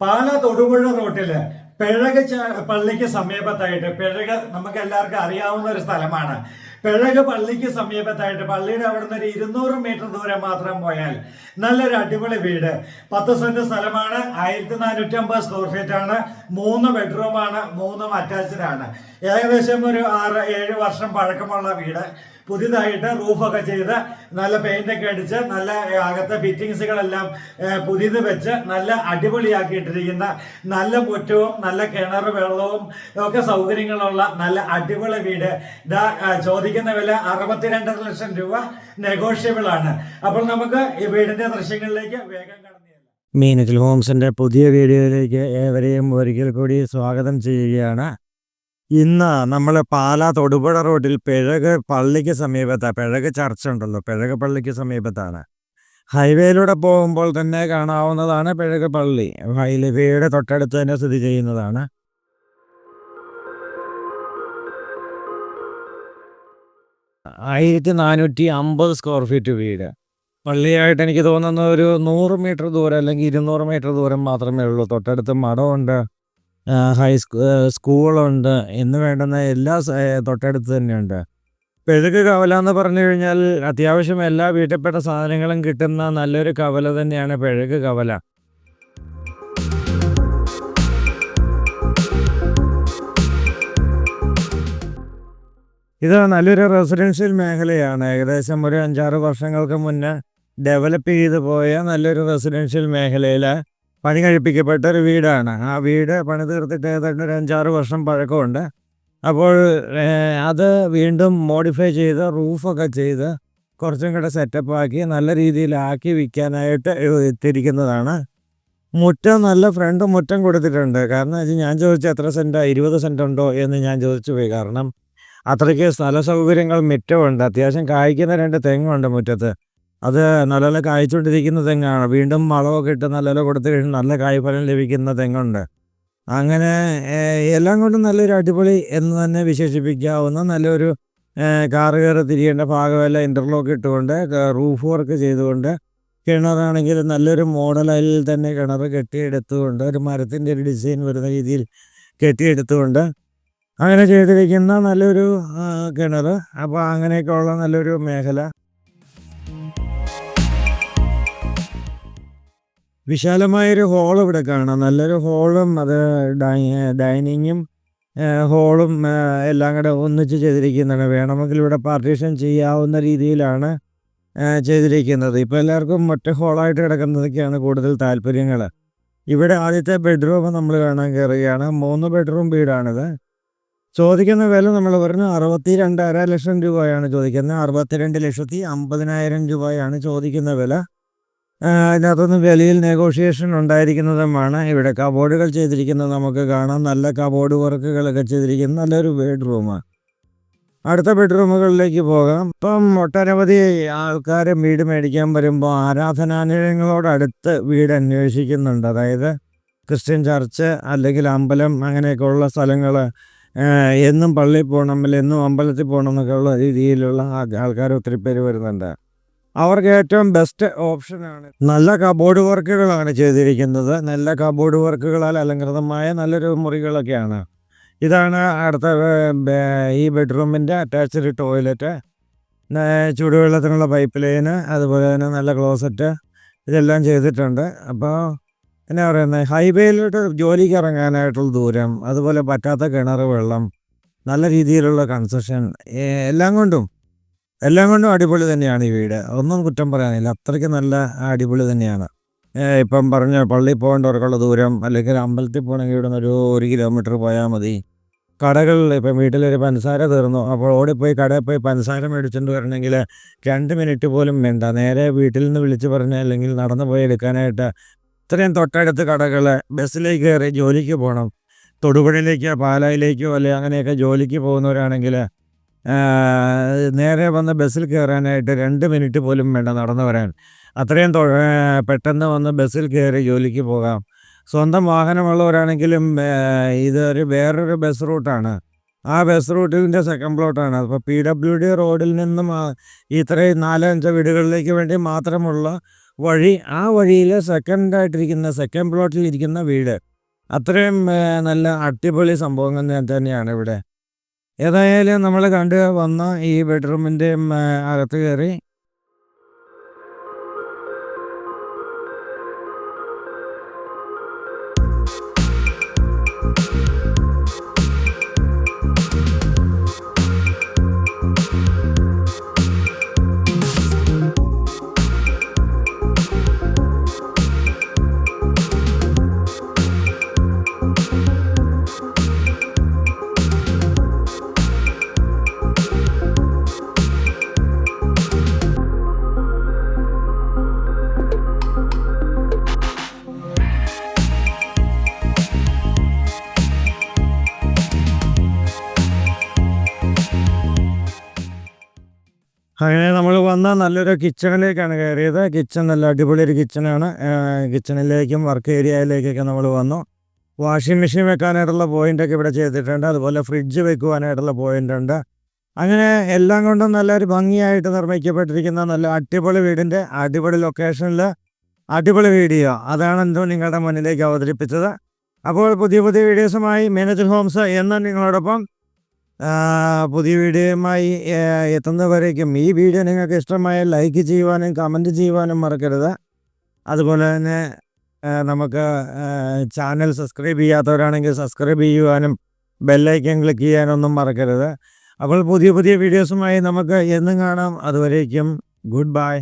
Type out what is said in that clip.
പാല തൊടുപുഴ റോട്ടിൽ പിഴക് പള്ളിക്ക് സമീപത്തായിട്ട് പിഴക് നമുക്ക് എല്ലാവർക്കും അറിയാവുന്ന ഒരു സ്ഥലമാണ്. പിഴക് പള്ളിക്ക് സമീപത്തായിട്ട് പള്ളിയുടെ അവിടെ നിന്ന് ഒരു ഇരുന്നൂറ് മീറ്റർ ദൂരം മാത്രം പോയാൽ നല്ലൊരു അടിപൊളി വീട്. പത്ത് സെന്റ് സ്ഥലമാണ് ആയിരത്തി നാനൂറ്റി അമ്പത് സ്ക്വയർ ഫീറ്റ് ആണ് മൂന്ന് ബെഡ്റൂമാണ് മൂന്നും അറ്റാച്ച്ഡ് ആണ്. ഏകദേശം ഒരു ആറ് ഏഴ് വർഷം പഴക്കമുള്ള വീട്. പുതിയതായിട്ട് റൂഫൊക്കെ ചെയ്ത് നല്ല പെയിന്റ് ഒക്കെ അടിച്ച് നല്ല അകത്തെ ഫിറ്റിങ്സുകളെല്ലാം പുതിയത് വെച്ച് നല്ല അടിപൊളിയാക്കിയിട്ടിരിക്കുന്ന നല്ല മുറ്റവും നല്ല കിണർ വെള്ളവും ഒക്കെ സൗകര്യങ്ങളുള്ള നല്ല അടിപൊളി വീട്. ഇതാ ചോദിക്കുന്ന വില അറുപത്തിരണ്ടര ലക്ഷം രൂപ നെഗോഷ്യബിൾ ആണ്. അപ്പോൾ നമുക്ക് ഈ വീടിന്റെ ദൃശ്യങ്ങളിലേക്ക് വേഗം കടന്നു. മീനച്ചിൽ ഹോംസിന്റെ പുതിയ വീഡിയോയിലേക്ക് ഏവരെയും ഒരിക്കൽ കൂടി സ്വാഗതം ചെയ്യുകയാണ്. ഇന്ന് നമ്മൾ പാലാ തൊടുപുഴ റോഡിൽ പിഴക് പള്ളിക്ക് സമീപത്താണ് പിഴക് ചർച്ച ഉണ്ടല്ലോ പിഴക് പള്ളിക്ക് സമീപത്താണ്. ഹൈവേയിലൂടെ പോകുമ്പോൾ തന്നെ കാണാവുന്നതാണ് പിഴക് പള്ളി. ഹൈവേയുടെ തൊട്ടടുത്ത് തന്നെ സ്ഥിതി ചെയ്യുന്നതാണ്. ആയിരത്തി നാനൂറ്റി അമ്പത് സ്ക്വയർ ഫീറ്റ് വീട്. പള്ളിയായിട്ട് എനിക്ക് തോന്നുന്ന ഒരു നൂറ് മീറ്റർ ദൂരം അല്ലെങ്കിൽ ഇരുന്നൂറ് മീറ്റർ ദൂരം മാത്രമേ ഉള്ളൂ. തൊട്ടടുത്ത് മഠമുണ്ട്. ഹൈ സ്കൂളുണ്ട്. എന്ന് വേണ്ടുന്ന എല്ലാ തൊട്ടടുത്ത് തന്നെയുണ്ട്. പെഴുക്ക് കവല എന്ന് പറഞ്ഞു കഴിഞ്ഞാൽ അത്യാവശ്യം എല്ലാ വീട്ടിൽപ്പെട്ട സാധനങ്ങളും കിട്ടുന്ന നല്ലൊരു കവല തന്നെയാണ് പെഴുക്ക് കവല. ഇത് നല്ലൊരു റെസിഡൻഷ്യൽ മേഖലയാണ്. ഏകദേശം ഒരു അഞ്ചാറ് വർഷങ്ങൾക്ക് മുന്നേ ഡെവലപ്പ് ചെയ്തു പോയ നല്ലൊരു റെസിഡൻഷ്യൽ മേഖലയിൽ പണി കഴിപ്പിക്കപ്പെട്ട ഒരു വീടാണ്. ആ വീട് പണി തീർത്തിട്ട് ഏതാണ്ട് ഒരു അഞ്ചാറ് വർഷം പഴക്കമുണ്ട്. അപ്പോൾ അത് വീണ്ടും മോഡിഫൈ ചെയ്ത് റൂഫൊക്കെ ചെയ്ത് കുറച്ചും കൂടെ സെറ്റപ്പ് ആക്കി നല്ല രീതിയിലാക്കി വിൽക്കാനായിട്ട് എത്തിയിരിക്കുന്നതാണ് മുറ്റം നല്ല ഫ്രണ്ട് മുറ്റം കൊടുത്തിട്ടുണ്ട്. കാരണം വെച്ചാൽ ഞാൻ ചോദിച്ചു എത്ര സെന്റാണ് ഇരുപത് സെന്റ് ഉണ്ടോ എന്ന് ഞാൻ ചോദിച്ചു പോയി. കാരണം അത്രയ്ക്ക് സ്ഥല സൗകര്യങ്ങൾ മുറ്റമുണ്ട്. അത്യാവശ്യം കായ്ക്കുന്ന രണ്ട് തെങ്ങുണ്ട് മുറ്റത്ത്. അത് നല്ലപോലെ കായ്ച്ചുകൊണ്ടിരിക്കുന്ന തെങ്ങാണ്. വീണ്ടും വളമൊക്കെ ഇട്ട് നല്ലപോലെ കൊടുത്തു കഴിഞ്ഞാൽ നല്ല കായ്ഫലം ലഭിക്കുന്ന തെങ്ങുണ്ട്. അങ്ങനെ എല്ലാം കൊണ്ടും നല്ലൊരു അടിപൊളി എന്ന് തന്നെ വിശേഷിപ്പിക്കാവുന്ന നല്ലൊരു കാറ് കയറി തിരിയേണ്ട ഭാഗമെല്ലാം ഇന്റർലോക്ക് ഇട്ടുകൊണ്ട് റൂഫ് വർക്ക് ചെയ്തുകൊണ്ട് കിണറാണെങ്കിൽ നല്ലൊരു മോഡലിൽ തന്നെ കിണർ കെട്ടിയെടുത്തുകൊണ്ട് ഒരു മരത്തിന്റെ ഒരു ഡിസൈൻ വരുന്ന രീതിയിൽ കെട്ടിയെടുത്തുകൊണ്ട് അങ്ങനെ ചെയ്തിരിക്കുന്ന നല്ലൊരു കിണർ. അപ്പോൾ അങ്ങനെയൊക്കെ ഉള്ള നല്ലൊരു മേഖല. വിശാലമായൊരു ഹോൾ ഇവിടെ കാണാം. നല്ലൊരു ഹോളും അത് ഡൈനിങ്ങും ഹോളും എല്ലാം കൂടെ ഒന്നിച്ച് ചെയ്തിരിക്കുന്നതാണ്. വേണമെങ്കിൽ ഇവിടെ പാർട്ടീഷൻ ചെയ്യാവുന്ന രീതിയിലാണ് ചെയ്തിരിക്കുന്നത്. ഇപ്പോൾ എല്ലാവർക്കും ഒറ്റ ഹോളായിട്ട് കിടക്കുന്നതൊക്കെയാണ് കൂടുതൽ താല്പര്യങ്ങൾ. ഇവിടെ ആദ്യത്തെ ബെഡ്റൂം നമ്മൾ കാണാൻ കയറുകയാണ്. മൂന്ന് ബെഡ്റൂം വീടാണിത്. ചോദിക്കുന്ന വില നമ്മൾ പറഞ്ഞു അറുപത്തി രണ്ടര ലക്ഷം രൂപയാണ് ചോദിക്കുന്നത്. അറുപത്തിരണ്ട് ലക്ഷത്തി അമ്പതിനായിരം രൂപയാണ് ചോദിക്കുന്ന വില. ആ, വെളിയിൽ നെഗോഷിയേഷൻ ഉണ്ടായിരിക്കുന്നതുമാണ്. ഇവിടെ കബോർഡുകൾ ചെയ്തിരിക്കുന്നത് നമുക്ക് കാണാം. നല്ല കബോർഡ് വർക്കുകളൊക്കെ ചെയ്തിരിക്കുന്ന. നല്ലൊരു ബെഡ്റൂമാണ് അടുത്ത ബെഡ്റൂമുകളിലേക്ക് പോകാം. ഇപ്പം ഒട്ടനവധി ആൾക്കാർ വീട് മേടിക്കാൻ വരുമ്പോൾ ആരാധനാലയങ്ങളോടടുത്ത് വീട് അന്വേഷിക്കുന്നുണ്ട്. അതായത് ക്രിസ്ത്യൻ ചർച്ച് അല്ലെങ്കിൽ അമ്പലം അങ്ങനെയൊക്കെയുള്ള സ്ഥലങ്ങൾ എന്നും പള്ളിയിൽ പോകണം എന്നും അമ്പലത്തിൽ പോകണം എന്നൊക്കെയുള്ള രീതിയിലുള്ള ആൾക്കാർ ഒത്തിരി പേര് വരുന്നുണ്ട്. അവർക്ക് ഏറ്റവും ബെസ്റ്റ് ഓപ്ഷനാണ് നല്ല കബോർഡ് വർക്കുകളാണ് ചെയ്തിരിക്കുന്നത്. നല്ല കബോർഡ് വർക്കുകളാൽ അലങ്കൃതമായ നല്ലൊരു മുറികളൊക്കെയാണ്. ഇതാണ് അടുത്ത ഈ ബെഡ്റൂമിന്റെ അറ്റാച്ച്ഡ് ടോയ്ലറ്റ് ചൂടുവെള്ളത്തിനുള്ള പൈപ്പ് ലൈന് അതുപോലെ തന്നെ നല്ല ക്ലോസറ്റ് ഇതെല്ലാം ചെയ്തിട്ടുണ്ട്. അപ്പോൾ എന്നാ പറയുന്നത് ഹൈവേയിലോട്ട് ജോലിക്ക് ഇറങ്ങാനായിട്ടുള്ള ദൂരം അതുപോലെ പറ്റാത്ത കിണർ വെള്ളം നല്ല രീതിയിലുള്ള കൺസെഷൻ എല്ലാം കൊണ്ടും എല്ലാം കൊണ്ടും അടിപൊളി തന്നെയാണ് ഈ വീട്. ഒന്നും കുറ്റം പറയാനില്ല. അത്രയ്ക്ക് നല്ല അടിപൊളി തന്നെയാണ്. ഇപ്പം പറഞ്ഞ പള്ളിയിൽ പോകേണ്ടവർക്കുള്ള ദൂരം അല്ലെങ്കിൽ അമ്പലത്തിൽ പോകണമെങ്കിൽ ഇവിടെ നിന്ന് ഒരു ഒരു കിലോമീറ്റർ പോയാൽ മതി. കടകളിൽ ഇപ്പം വീട്ടിലൊരു പഞ്ചസാര തീർന്നു. അപ്പോൾ ഓടിപ്പോയി കടയിൽ പോയി പഞ്ചസാര മേടിച്ചുകൊണ്ട് വരണമെങ്കിൽ രണ്ട് മിനിറ്റ് പോലും വേണ്ട. നേരെ വീട്ടിൽ നിന്ന് വിളിച്ച് പറഞ്ഞ അല്ലെങ്കിൽ നടന്നു പോയി എടുക്കാനായിട്ട് ഇത്രയും തൊട്ടടുത്ത് കടകൾ ബസ്സിലേക്ക് കയറി ജോലിക്ക് പോകണം. തൊടുപുഴയിലേക്കോ പാലായിലേക്കോ അല്ലെങ്കിൽ അങ്ങനെയൊക്കെ ജോലിക്ക് പോകുന്നവരാണെങ്കിൽ നേരെ വന്ന് ബസ്സിൽ കയറാനായിട്ട് രണ്ട് മിനിറ്റ് പോലും വേണ്ട നടന്നു വരാൻ. അത്രയും പെട്ടെന്ന് വന്ന് ബസ്സിൽ കയറി ജോലിക്ക് പോകാം. സ്വന്തം വാഹനമുള്ളവരാണെങ്കിലും ഇതൊരു വേറൊരു ബസ് റൂട്ടാണ്. ആ ബസ് റൂട്ടിന്റെ സെക്കൻഡ് പ്ലോട്ടാണ് അപ്പോൾ പി ഡബ്ല്യു ഡി റോഡിൽ നിന്നും ഇത്രയും നാലഞ്ച് വീടുകളിലേക്ക് വേണ്ടി മാത്രമുള്ള വഴി ആ വഴിയിൽ സെക്കൻഡായിട്ടിരിക്കുന്ന സെക്കൻഡ് പ്ലോട്ടിൽ ഇരിക്കുന്ന വീട്. അത്രയും നല്ല അടിപൊളി സംഭവങ്ങൾ തന്നെയാണ് ഇവിടെ. ഏതായാലും നമ്മൾ കണ്ട് വന്ന ഈ ബെഡ്റൂമിന്റെ അകത്ത് കയറി അങ്ങനെ നമ്മൾ വന്ന നല്ലൊരു കിച്ചണിലേക്കാണ് കയറിയത്. കിച്ചൺ നല്ല അടിപൊളി ഒരു കിച്ചണാണ്. കിച്ചണിലേക്കും വർക്ക് ഏരിയയിലേക്കൊക്കെ നമ്മൾ വന്നു. വാഷിംഗ് മെഷീൻ വെക്കാനായിട്ടുള്ള പോയിന്റൊക്കെ ഇവിടെ ചെയ്തിട്ടുണ്ട്. അതുപോലെ ഫ്രിഡ്ജ് വെക്കുവാനായിട്ടുള്ള പോയിന്റ് ഉണ്ട്. അങ്ങനെ എല്ലാം കൊണ്ടും നല്ലൊരു ഭംഗിയായിട്ട് നിർമ്മിക്കപ്പെട്ടിരിക്കുന്ന നല്ല അടിപൊളി വീടിന്റെ അടിപൊളി ലൊക്കേഷനിൽ അടിപൊളി വീഡിയോ. അതാണ് എന്തോ നിങ്ങളുടെ മുന്നിലേക്ക് അവതരിപ്പിച്ചത്. അപ്പോൾ പുതിയ പുതിയ വീഡിയോസുമായി മാനേജർ ഹോംസ് എന്ന നിങ്ങളോടൊപ്പം പുതിയ വീഡിയോയുമായി എത്തുന്നവരേക്കും ഈ വീഡിയോ നിങ്ങൾക്ക് ഇഷ്ടമായ ലൈക്ക് ചെയ്യുവാനും കമന്റ് ചെയ്യുവാനും മറക്കരുത്. അതുപോലെ തന്നെ നമുക്ക് ചാനൽ സബ്സ്ക്രൈബ് ചെയ്യാത്തവരാണെങ്കിൽ സബ്സ്ക്രൈബ് ചെയ്യുവാനും ബെല്ലൈക്കൻ ക്ലിക്ക് ചെയ്യാനൊന്നും മറക്കരുത്. അപ്പോൾ പുതിയ പുതിയ വീഡിയോസുമായി നമുക്ക് എന്നും കാണാം. അതുവരേക്കും ഗുഡ് ബൈ.